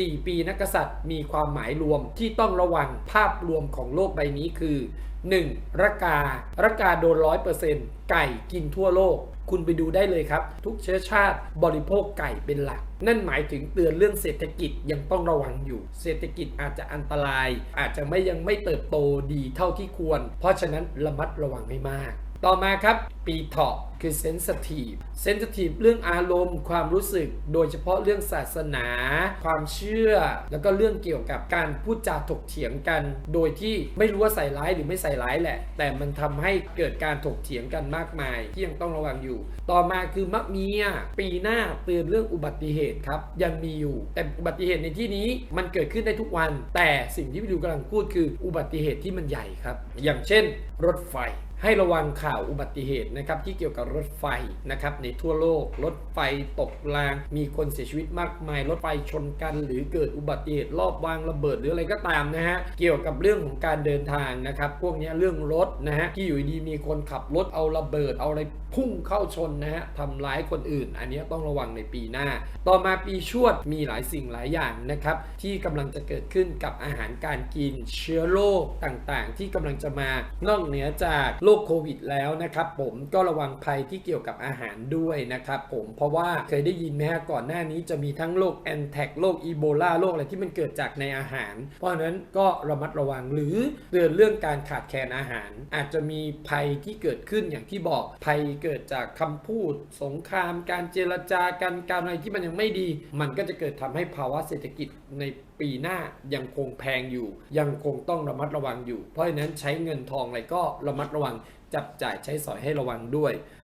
4 ปีนักษัตริย์มีความหมายรวมที่ต้องระวังภาพรวมของโลกใบนี้คือ 1. ระการะกาโดนร้อยเปอร์เซ็นต์ไก่กินทั่วโลก คุณไปดูได้เลยครับ ทุกเชื้อชาติบริโภคไก่เป็นหลัก นั่นหมายถึงเตือนเรื่องเศรษฐกิจยังต้องระวังอยู่ เศรษฐกิจอาจจะอันตราย อาจจะไม่ยังไม่เติบโตดีเท่าที่ควร เพราะฉะนั้นระมัดระวังให้มาก ต่อมาครับปีเถาะคือ sensitive sensitive เรื่องอารมณ์ ความรู้สึก โดยเฉพาะเรื่องศาสนา ความเชื่อ แล้วก็เรื่องเกี่ยวกับการพูดจาถกเถียงกัน โดยที่ไม่รู้ว่าใส่ร้ายหรือไม่ใส่ร้ายแหละ แต่มันทำให้เกิดการถกเถียงกันมากมาย ที่ยังต้องระวังอยู่ ต่อมาคือมะเมีย ปีหน้าเตือนเรื่องอุบัติเหตุครับ ยังมีอยู่ แต่อุบัติเหตุในที่นี้มันเกิดขึ้นได้ทุกวัน แต่สิ่งที่พี่ดูกำลังพูดคืออุบัติเหตุที่มันใหญ่ครับ อย่างเช่น รถไฟ ให้ระวังข่าวอุบัติเหตุนะครับที่เกี่ยวกับรถไฟนะครับในทั่วโลก รถไฟตกราง มีคนเสียชีวิตมากมาย รถไฟชนกัน หรือเกิดอุบัติเหตุรอบวางระเบิดหรืออะไรก็ตามนะฮะเกี่ยวกับเรื่องของการเดินทางนะครับพวกนี้เรื่องรถนะฮะที่อยู่ดีมีคนขับรถเอาระเบิด เอาอะไรพุ่งเข้าชนนะฮะทำร้ายคนอื่น อันนี้ต้องระวังในปีหน้า ต่อมาปีชวดมีหลายสิ่งหลายอย่างนะครับที่กำลังจะเกิดขึ้นกับอาหารการกินเชื้อโรคต่างๆ ที่กำลังจะมานอกเหนือจากโรคโควิดแล้วนะครับผมก็ระวังภัยที่เกี่ยวกับอาหารด้วยนะครับผมเพราะว่าเคยได้ยินไหมฮะก่อนหน้านี้จะมีทั้งโรคแอนแทกโรคอีโบลาโรคอะไรที่มันเกิดจากในอาหาร เพราะฉะนั้นก็ระมัดระวังหรือเตือนเรื่องการขาดแคลนอาหาร อาจจะมีภัยที่เกิดขึ้นอย่างที่บอกภัยเกิดจากคำพูด สงคราม การเจรจากันการอะไรที่มันยังไม่ดี มันก็จะเกิดทำให้ภาวะเศรษฐกิจในปีหน้ายังคงแพงอยู่ ยังคงต้องระมัดระวังอยู่ เพราะฉะนั้นใช้เงินทองอะไรก็ระมัดระวังจับจ่ายใช้สอยให้ระวังด้วย